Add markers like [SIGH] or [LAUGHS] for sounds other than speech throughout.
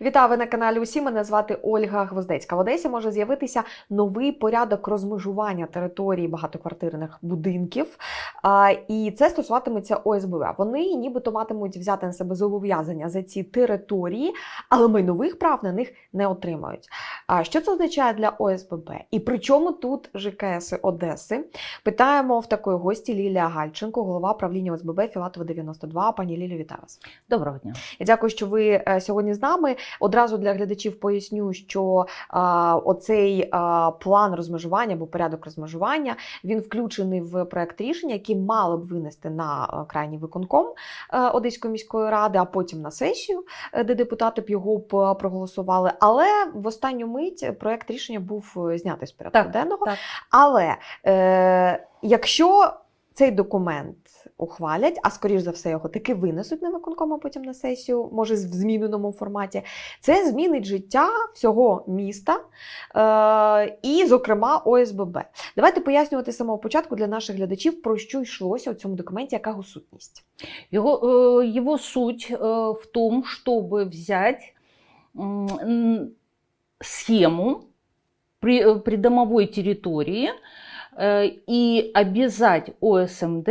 Вітаю ви на каналі Усі. Мене звати Ольга Гвоздецька. В Одесі може з'явитися новий порядок розмежування території багатоквартирних будинків. І це стосуватиметься ОСББ. Вони нібито матимуть взяти на себе зобов'язання за ці території, але майнових прав на них не отримають. А що це означає для ОСББ? І при чому тут ЖКС Одеси? Питаємо в такої гості Лілія Гальченко, голова правління ОСББ Філатова 92. Пані Лілію, вітаю вас. Доброго дня. Я дякую, що ви е, сьогодні з нами. Одразу для глядачів поясню, що а, оцей а, план розмежування або порядок розмежування він включений в проект рішення, який мали б винести на крайній виконком е, Одеської міської ради, а потім на сесію, е, де депутати б його б проголосували. Але в останню мить проект рішення був е, знятий з порядку Так, денного. так. Але е, якщо цей документ ухвалять, а скоріш за все його таки винесуть на виконком, а потім на сесію, може в зміненому форматі, це змінить життя всього міста е, і, зокрема, ОСББ. Давайте пояснювати з самого початку для наших глядачів, про що йшлося у цьому документі, яка його сутність. Его, э, его суть э, в том, чтобы взять м, м, схему при, э, придомовой территории э, и обязать ОСМД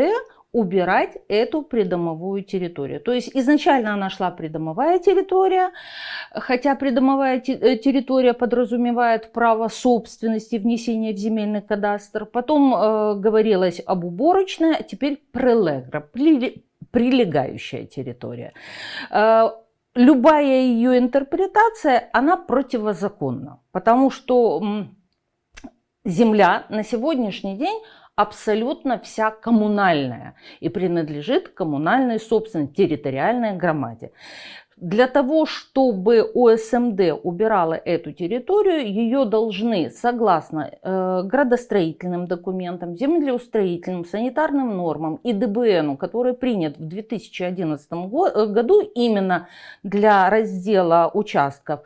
убирать эту придомовую территорию. То есть изначально она шла придомовая территория, хотя придомовая э, территория подразумевает право собственности, внесения в земельный кадастр. Потом э, говорилось об уборочной, а теперь прилегра, прили- прилегающая территория. Э, Любая ее интерпретация, она противозаконна, потому что земля на сегодняшний день абсолютно вся коммунальная и принадлежит коммунальной собственности, территориальной громаде. Для того, чтобы ОСМД убирала эту территорию, ее должны, согласно э, градостроительным документам, землеустроительным, санитарным нормам и ДБНу, который принят в 2011 го- э, году именно для раздела участков,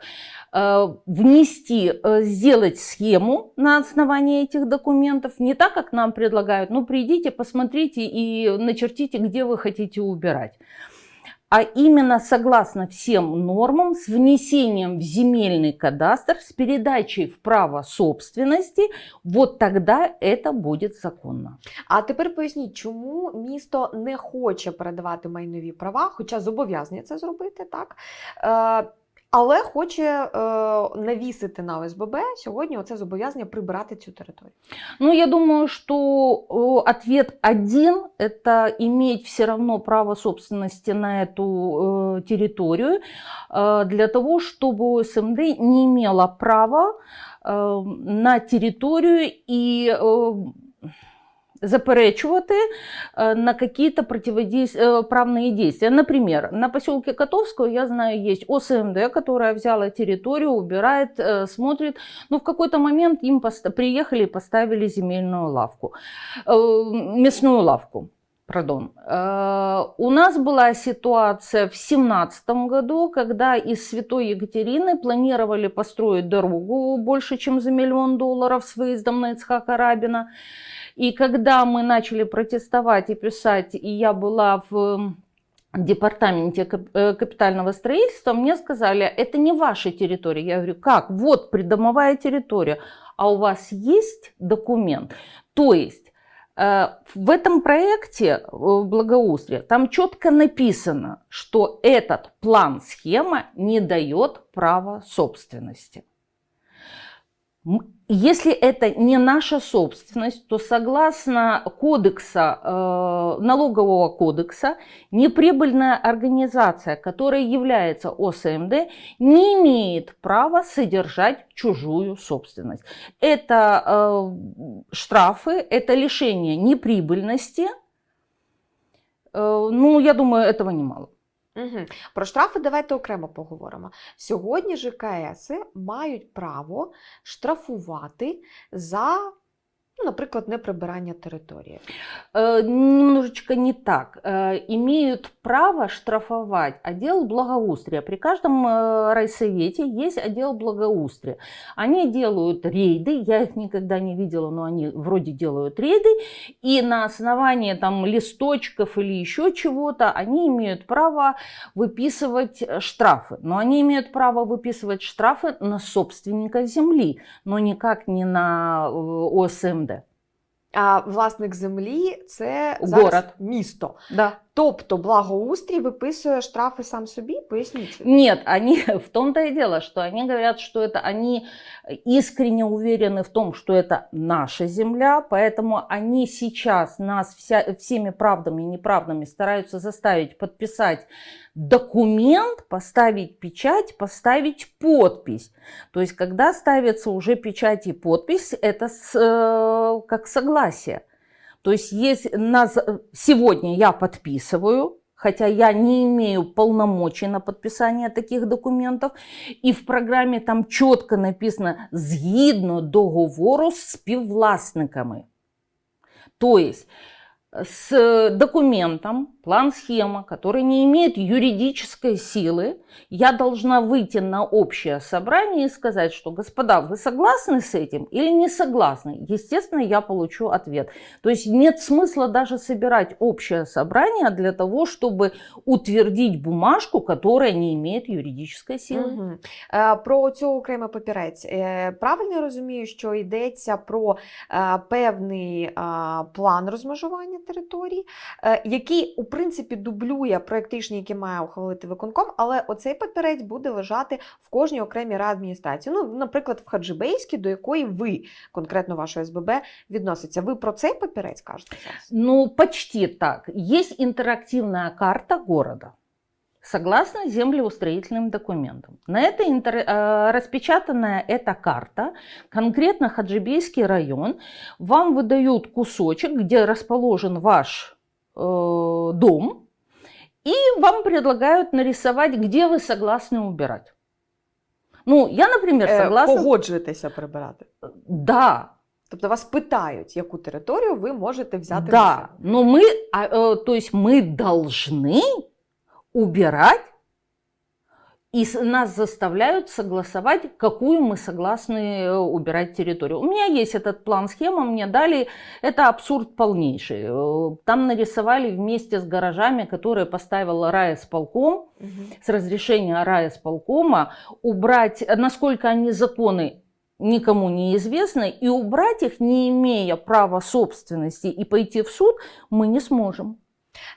э, внести, сделать схему на основании этих документов, не так, как нам предлагают, ну придите, посмотрите и начертите, где вы хотите убирать а именно согласно всем нормам с внесением в земельный кадастр, с передачей в право собственности, вот тогда это будет законно. А тепер поясніть, чому місто не хоче передавати майнові права, хоча зобов'язані це зробити, так? Е, але хоче е, навісити на ОСББ сьогодні оце зобов'язання прибирати цю територію. Ну, я думаю, что э, ответ один – это иметь все равно право собственности на эту э, территорию э, для того, чтобы ОСМД не имела права э, на территорию и э, заперечувати э, на какие-то противодейс- э, правные действия. Например, на поселке Котовского, я знаю, есть ОСМД, которая взяла территорию, убирает, э, смотрит. Но в какой-то момент им приехали и поставили земельную лавку, э, мясную лавку. Пардон. Э, У нас была ситуация в семнадцатом году, когда из Святой Екатерины планировали построить дорогу больше, чем за миллион долларов с выездом на Ицхака Рабина. И когда мы начали протестовать и писать, и я была в департаменте э, капитального строительства, мне сказали, это не ваша территория. Я говорю, как? Вот придомовая территория. А у вас есть документ? То есть в этом проекте э, благоустрия там четко написано, что этот план схема не дает права собственности. Если это не наша собственность, то согласно кодекса, э, налогового кодекса, неприбыльная организация, которая является ОСМД, не имеет права содержать чужую собственность. Это э, штрафы, это лишение неприбыльности. Э, ну, я думаю, этого немало. Угу. Про штрафи давайте окремо поговоримо. Сьогодні ЖКС мають право штрафувати за ну, наприклад, неприбирання території. Э, Немножечко не так. Э, Имеют право штрафовать отдел благоустрия. При каждом э, райсовете есть отдел благоустрия. Они делают рейды, я их никогда не видела, но они вроде делают рейды, и на основании там листочков или еще чего-то они имеют право выписывать штрафы. Но они имеют право выписывать штрафы на собственника земли, но никак не на ОСМД. А власник землі це Город. місто. Да. Тобто благоустрій виписує штрафи сам собі? Поясніть. Нет, они в [LAUGHS] том-то и дело, что они говорят, что это они искренне уверены в том, что это наша земля, поэтому они сейчас нас вся, всеми правдами и неправдами стараются заставить подписать документ, поставить печать, поставить подпись. То есть, когда ставится уже печать и подпись, это с, э, как согласие. То есть, есть на... сегодня я подписываю, хотя я не имею полномочий на подписание таких документов, и в программе там четко написано згідно договору з співвласниками. Тобто с документом, план-схема, который не имеет юридической силы, я должна выйти на общее собрание и сказать, что, господа, вы согласны с этим или не согласны? Естественно, я получу ответ. То есть нет смысла даже собирать общее собрание для того, чтобы утвердить бумажку, которая не имеет юридической силы. Угу. Е, про цю окремий папірець. Е, правильно я розумію, що йдеться про е, певний е, план розмежування територій, е, який у принципі дублює проект рішення, який має ухвалити виконком, але оцей папірець буде лежати в кожній окремій адміністрації. Ну, наприклад, в Хаджибейській, до якої ви, конкретно ваше СББ, відноситься. Ви про цей папірець кажете? Ну, почти так. Є інтерактивна карта города Согласно землеустроительным документам. На этой интер- э, распечатанная эта карта, конкретно Хаджибейский район, вам выдают кусочек, где расположен ваш э, дом, и вам предлагают нарисовать, где вы согласны убирать. Ну, я, например, Е, согласна... Погоджуєтеся прибирати. Да, Тобто вас питають, яку територію ви можете взяти на Да, себе. но мы, а, э, то есть мы должны убирать, и нас заставляют согласовать, какую мы согласны э, убирать территорию. У меня есть этот план-схема, мне дали, это абсурд полнейший. Э, Там нарисовали вместе с гаражами, которые поставила райисполком, Мгм. с разрешения райисполкома, убрать, насколько они законы никому не известно, и убрать их, не имея права собственности, и пойти в суд, мы не сможем.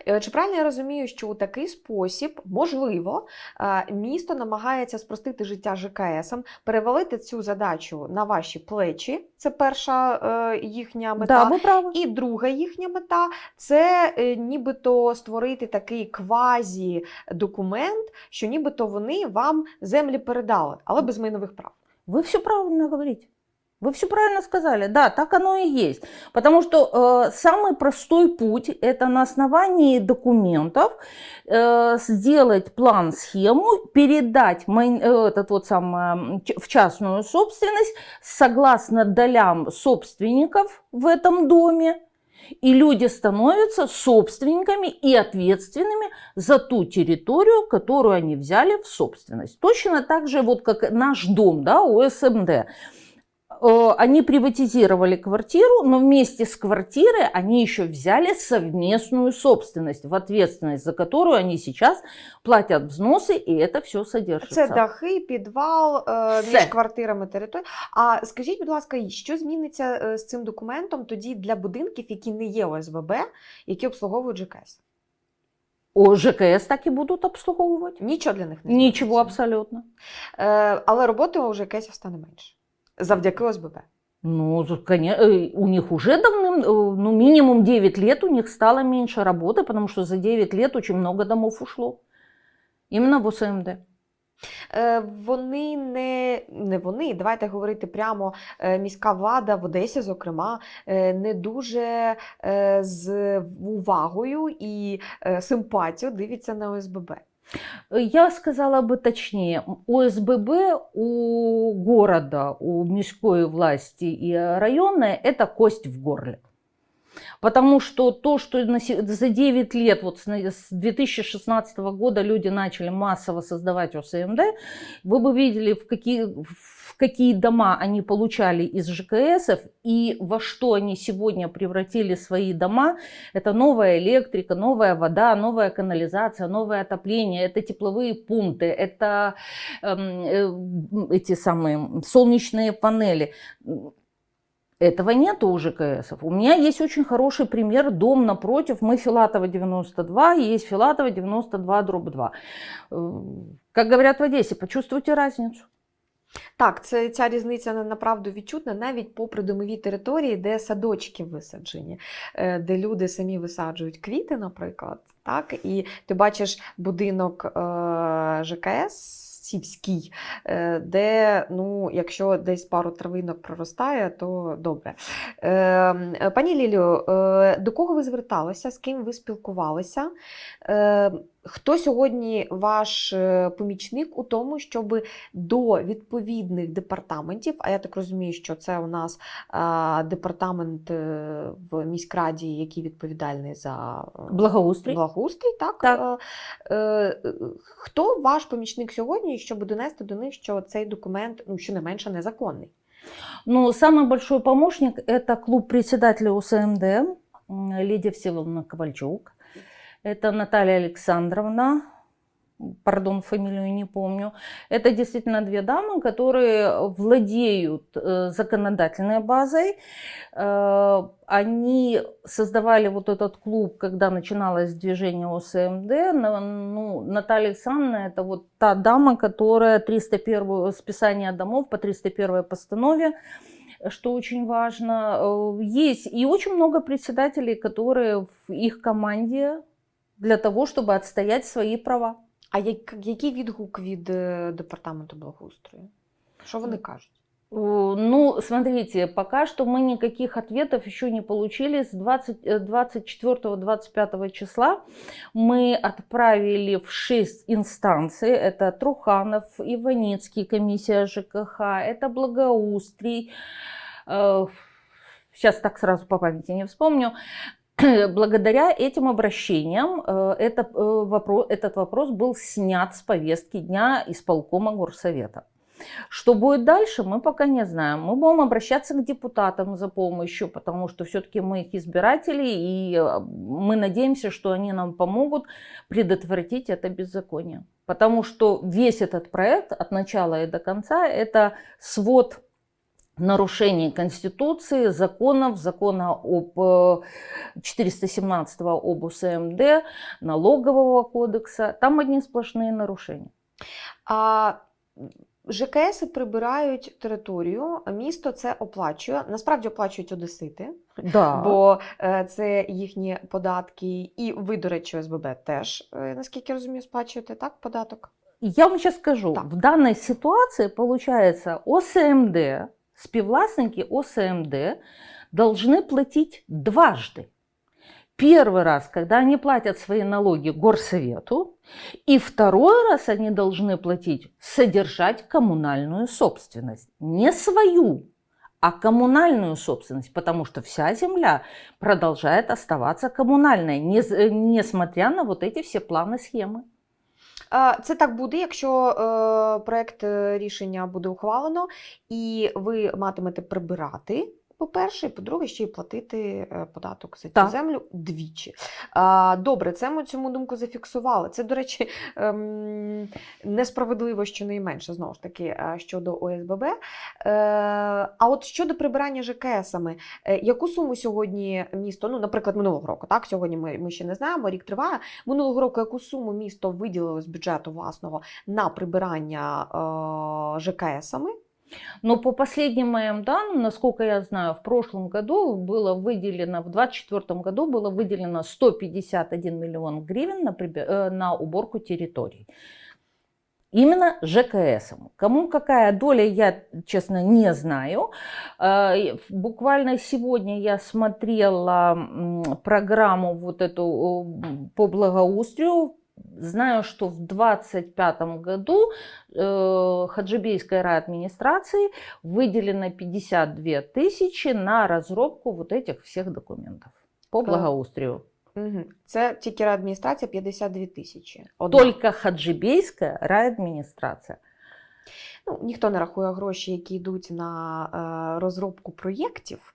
Е, Чи правильно я розумію, що у такий спосіб, можливо, е, місто намагається спростити життя ЖКСам, перевалити цю задачу на ваші плечі? Це перша е, їхня мета. Да, вы правы. І друга їхня мета це е, нібито створити такий квазі-документ, що нібито вони вам землі передали, але без майнових прав. Вы все правильно говорите. Вы все правильно сказали. Да, так оно и есть. Потому что э, самый простой путь – это на основании документов э, сделать план-схему, передать май- э, этот вот сам, э, в частную собственность согласно долям собственников в этом доме. И люди становятся собственниками и ответственными за ту территорию, которую они взяли в собственность. Точно так же, вот как наш дом, да, ОСМД. Э, Они приватизировали квартиру, но вместе с квартирой они еще взяли совместную собственность, в ответственность за которую они сейчас платят взносы, и это все содержится. Це дахи, підвал е, Все. між квартирами території. А скажіть, будь ласка, що зміниться е, з цим документом тоді для будинків, які не є ОСББ, які обслуговують ЖКС? О, ЖКС так и будут обслуговывать. Нічого для них не Ничего зміниться. абсолютно. Е, але роботи у ЖКСів стане менше завдяки ОСББ. Ну, конечно, у них уже давным, э, ну, минимум 9 лет у них стало меньше работы, потому что за 9 лет очень много домов ушло. Именно в ОСМД. Е, Вони не, не вони, давайте говорити прямо, е, міська влада в Одесі, зокрема, е, не дуже е, з увагою і е, симпатією дивиться на ОСББ. Я сказала бы точнее, ОСББ у города, у міської власти и районной – это кость в горле. Потому что то, что за 9 лет, вот с на- с 2016 года люди начали массово создавать ОСМД, вы бы видели, в какие, в какие дома они получали из ЖКСов и во что они сегодня превратили свои дома. Это новая электрика, новая вода, новая канализация, новое отопление, это тепловые пункты, это эм, э, эти самые солнечные панели. Этого нет у ЖКСов. У меня есть очень хороший пример. Дом напротив. Мы Филатова 92, и есть Филатова 92 дробь 2. Э, Как говорят в Одессе, почувствуйте разницу. Так, це ця різниця на- направду відчутна навіть по придомовій території, де садочки висаджені, е, де люди самі висаджують квіти, наприклад. Так, і ти бачиш будинок е, ЖКС. Сівський, е, де, ну, якщо десь пару травинок проростає, то добре. Е, Пані Лілію, е, до кого ви зверталися, з ким ви спілкувалися? Хто сьогодні ваш е, помічник у тому, щоб до відповідних департаментів, а я так розумію, що це у нас департамент е, в міськраді, який відповідальний за е, Благоустрій. благоустрій, так? Так. Хто ваш помічник сьогодні, щоб донести до них, що цей документ ну, щонайменше незаконний? Ну, самый большой помощник – это клуб председателя УСМД Лидия Всеволодовна Ковальчук. Это Наталья Александровна, пардон, фамилию не помню. Это действительно две дамы, которые владеют э, законодательной базой. Э, они создавали вот этот клуб, когда начиналось движение ОСМД. Ну, Наталья Александровна – это вот та дама, которая 301 списание домов по 301 постанове что очень важно. Э, Есть и очень много председателей, которые в их команде для того, чтобы отстоять свои права. А як, який відгук від е, департаменту благоустрою? Що вони кажуть? Э, Ну, смотрите, пока что мы никаких ответов еще не получили. С 20, э, 24-25 числа мы отправили в 6 инстанций. Это Труханов, Иваницкий, комиссия ЖКХ, это Благоустрий. Э, Сейчас так сразу по памяти не вспомню. [CLEARS THROAT] Благодаря этим обращениям э, это, э, вопро- этот вопрос был снят с повестки дня исполкома Горсовета. Что будет дальше, мы пока не знаем. Мы будем обращаться к депутатам за помощью, потому что все-таки мы их избиратели, и э, мы надеемся, что они нам помогут предотвратить это беззаконие. Потому что весь этот проект от начала и до конца это свод нарушений Конституции, законов, закона об э, 417 об УСМД, налогового кодекса. Там одни сплошные нарушения. А ЖКС прибирають територію, місто це оплачує. Насправді оплачують одесити, Да. бо е, це їхні податки. І ви, до речі, ОСББ теж, е, наскільки я розумію, сплачуєте так податок? Я вам сейчас скажу, Так. в данной ситуации получается ОСМД, співвласники ОСМД должны платить дважды. Первый раз, когда они платят свои налоги горсовету, и второй раз они должны платить, содержать коммунальную собственность. Не свою, а коммунальную собственность, потому что вся земля продолжает оставаться коммунальной, не- несмотря на вот эти все планы, схемы. Це так буде, якщо е, проект е, рішення буде ухвалено, і ви матимете прибирати. По-перше, і по-друге, ще й платити е, податок за цю Так. землю двічі. А, добре, це ми цьому думку зафіксували. Це, до речі, ем, несправедливо щонайменше, знову ж таки, е, щодо ОСББ. Е, а от щодо прибирання ЖКСами, яку суму сьогодні місто, ну, наприклад, минулого року, так, сьогодні ми, ми ще не знаємо, рік триває. Минулого року яку суму місто виділило з бюджету власного на прибирання е, ЖКСами? Но по последним моим данным, насколько я знаю, в прошлом году было выделено, в 2024 году было выделено 151 миллион гривен на, э, на уборку территорий. Именно ЖКС. Кому какая доля, я, честно, не знаю. Э, Буквально сегодня я смотрела программу вот эту э, по благоустрию. знаю, что в 2025 году э, Хаджибейской райадминистрации выделено 52 тысячи на разработку вот этих всех документов по Э, благоустрою. Угу. Це тільки адміністрація 52 тисячі. Одна. Только Хаджибейская райадминистрация. Ну, ніхто не рахує гроші, які йдуть на е, розробку проєктів.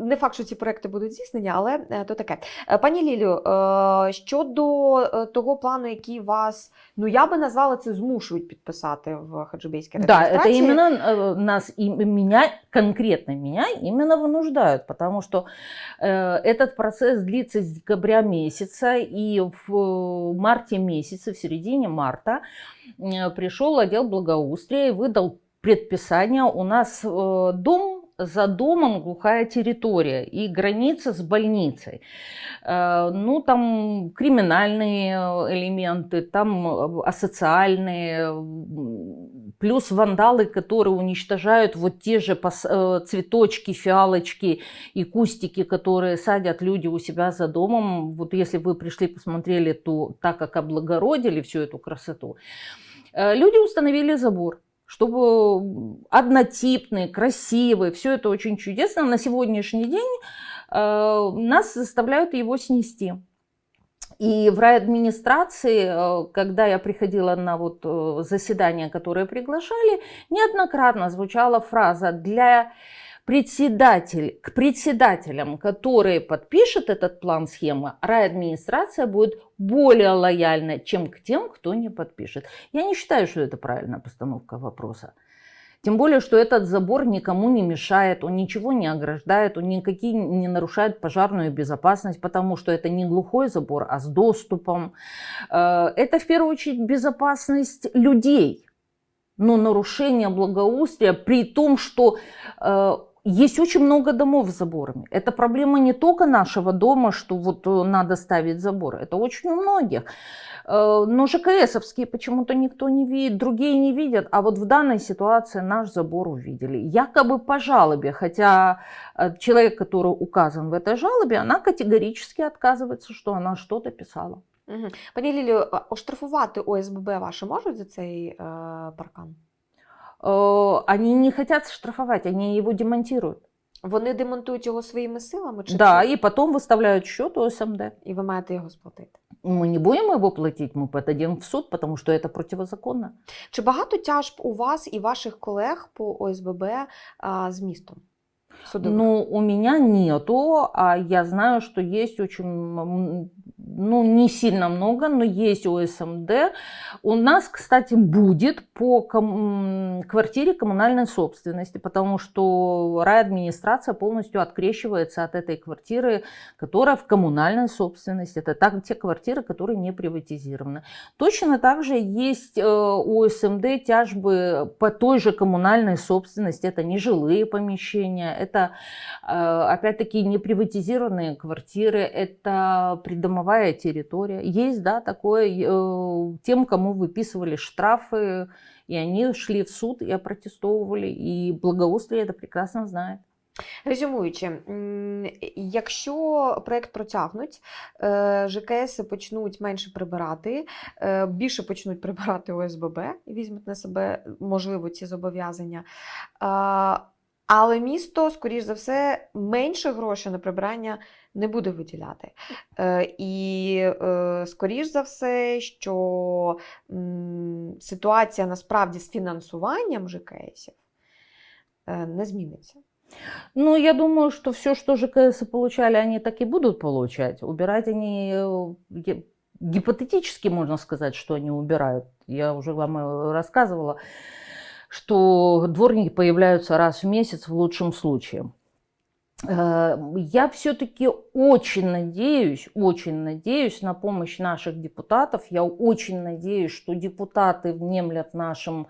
Не факт, що ці проєкти будуть здійснені, але е, то таке. Е, Пані Лілю, щодо того плану, який вас, ну я би назвала це, змушують підписати в Хаджибейській Да, это адміністрації. именно э, нас, и меня, конкретно меня, именно вынуждают, потому что э, этот процесс длится с декабря месяца, и в э, марте месяце, в середине марта, э, пришел отдел благоустрия и выдал предписание. У нас э, дом за домом глухая территория и граница с больницей. Э, Ну, там криминальные э, элементы, там э, асоциальные, плюс вандалы, которые уничтожают вот те же цветочки, фиалочки и кустики, которые садят люди у себя за домом. Вот если вы пришли, посмотрели, то так как облагородили всю эту красоту, люди установили забор чтобы однотипный, красивый, все это очень чудесно. На сегодняшний день э, нас заставляют его снести. И в райадминистрации, э, когда я приходила на вот э, заседания, которые приглашали, неоднократно звучала фраза для председатель, к председателям, которые подпишут этот план схемы, райадминистрация будет более лояльна, чем к тем, кто не подпишет. Я не считаю, что это правильная постановка вопроса. Тем более, что этот забор никому не мешает, он ничего не ограждает, он никакие не нарушает пожарную безопасность, потому что это не глухой забор, а с доступом. Э, Это в первую очередь безопасность людей. Но нарушение благоустрия при том, что э, есть очень много домов с заборами. Это проблема не только нашего дома, что вот э, надо ставить забор. Это очень у многих. Э, Но ЖКСовские почему-то никто не видит, другие не видят. А вот в данной ситуации наш забор увидели. Якобы по жалобе, хотя э, человек, который указан в этой жалобе, она категорически отказывается, что она что-то писала. Угу. Пані Лілю, а оштрафувати ОСББ ваше можуть за цей е, паркан? Э, Они не хотят штрафовать, они его демонтируют. Вони демонтують його своїми силами, чи Да, це? и потом выставляют счет ОСМД. і ви маєте його сплатити? Мы не будем его платить, мы подадим в суд, потому что это противозаконно. Чи багато тяжб у вас і ваших колег по ОСББ а, з містом? Судових? Ну, у меня нету, а я знаю, что есть очень, ну, не сильно много, но есть ОСМД. У нас, кстати, будет по ком- квартире коммунальной собственности, потому что райадминистрация полностью открещивается от этой квартиры, которая в коммунальной собственности. Это так, те квартиры, которые не приватизированы. Точно так же есть э, у СМД тяжбы по той же коммунальной собственности. Это нежилые помещения, это э, опять-таки не приватизированные квартиры, это придомовая территория. Есть, да, такое э, тем, кому выписывали штрафы, и они шли в суд и опротестовывали, и благоустрие это прекрасно знает. Резюмуючи, м, якщо проект протягнуть, е, ЖКС почнуть менше прибирати, е, більше почнуть прибирати ОСББ і візьмуть на себе, можливо, ці зобов'язання. А, Але місто, скоріш за все, менше грошей на прибирання не буде виділяти. Е, І, е, скоріш за все, що м, ситуація насправді з фінансуванням ЖКСів е, не зміниться. Ну, я думаю, что все, что ЖКС получали, они так и будут получать. Убирать они э, ге- гипотетически можно сказать, что они убирают. Я уже вам э, рассказывала, что дворники появляются раз в месяц в лучшем случае. Э, Я все-таки очень надеюсь, очень надеюсь на помощь наших депутатов. Я очень надеюсь, что депутаты внемлят нашим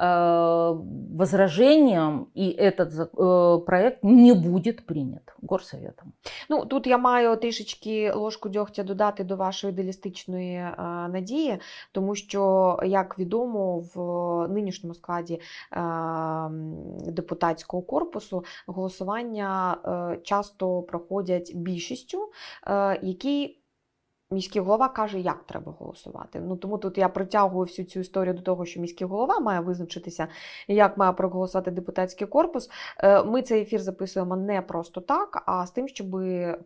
э, возражениям, и этот за- э, проект не будет принят горсоветом. Ну, тут я маю трішечки ложку дьогтя додати до вашої ідеалістичної е, надії, тому що, як відомо, в нинішньому складі е, м, депутатського корпусу голосування е, часто проходять більшістю, е, які міський голова каже, як треба голосувати. Ну тому тут я притягую всю цю історію до того, що міський голова має визначитися, як має проголосувати депутатський корпус. Е, Ми цей ефір записуємо не просто так, а з тим, щоб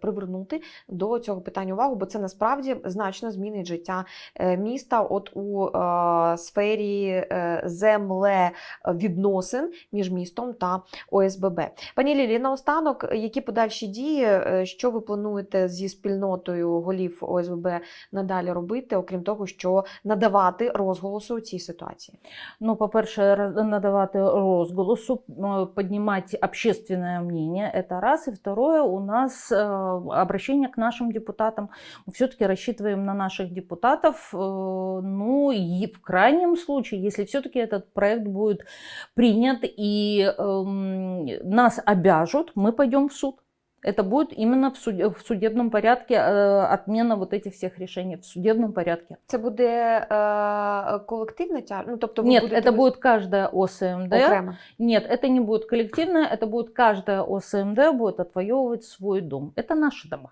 привернути до цього питання увагу, бо це насправді значно змінить життя е, міста. От у е, сфері землевідносин між містом та ОСББ. Пані Лілі, наостанок, які подальші дії, що ви плануєте зі спільнотою голів ОСББ надалі робити, окрім того, що надавати розголосу у цій ситуації? Ну, по-перше, роз- надавати розголосу, э, поднимать общественное мнение, это раз. И второе, у нас э, обращение к нашим депутатам. Мы все-таки рассчитываем на наших депутатов. э, Ну, и в крайнем случае, если все-таки этот проект будет принят и эм, нас обяжут, мы пойдем в суд. Это будет именно в, суде- в судебном порядке э, отмена вот этих всех решений в судебном порядке. Це буде е, колективна тяж... Ну, тобто ви Нет, будете это ви- будет каждая ОСМД. окремо. Нет, это не будет коллективное, это будет каждая ОСМД будет отвоевывать свой дом. Это наши дома.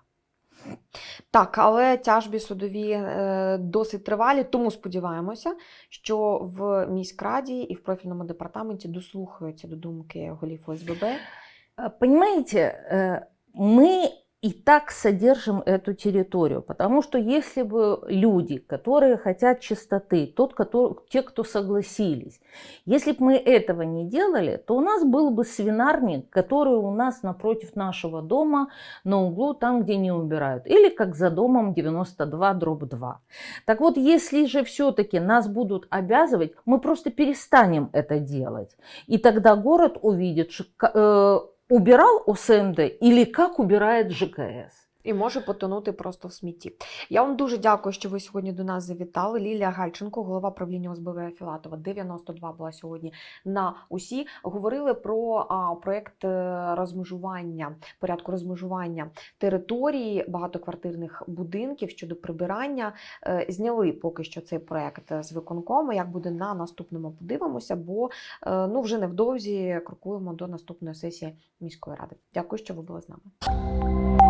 Так, але тяжбі судові е, досить тривалі, тому сподіваємося, що в міськраді і в профільному департаменті дослухаються до думки голів ОСББ. Э, Понимаете, э, мы и так содержим эту территорию, потому что если бы люди, которые хотят чистоты, тот, который, те, кто согласились, если бы мы этого не делали, то у нас был бы свинарник, который у нас напротив нашего дома на углу, там, где не убирают, или как за домом 92 дробь 2. Так вот, если же все-таки нас будут обязывать, мы просто перестанем это делать. И тогда город увидит, ка- э, убирал ОСМД или как убирает ЖКС. І може потонути просто в смітті. Я вам дуже дякую, що ви сьогодні до нас завітали. Лілія Гальченко, голова правління ОСБВ Філатова, 92 була сьогодні на усі. Говорили про а, проєкт е, розмежування, порядку розмежування території багатоквартирних будинків щодо прибирання. Е, Зняли поки що цей проєкт з виконкому. Як буде на наступному, подивимося, бо е, ну вже невдовзі крокуємо до наступної сесії міської ради. Дякую, що ви були з нами.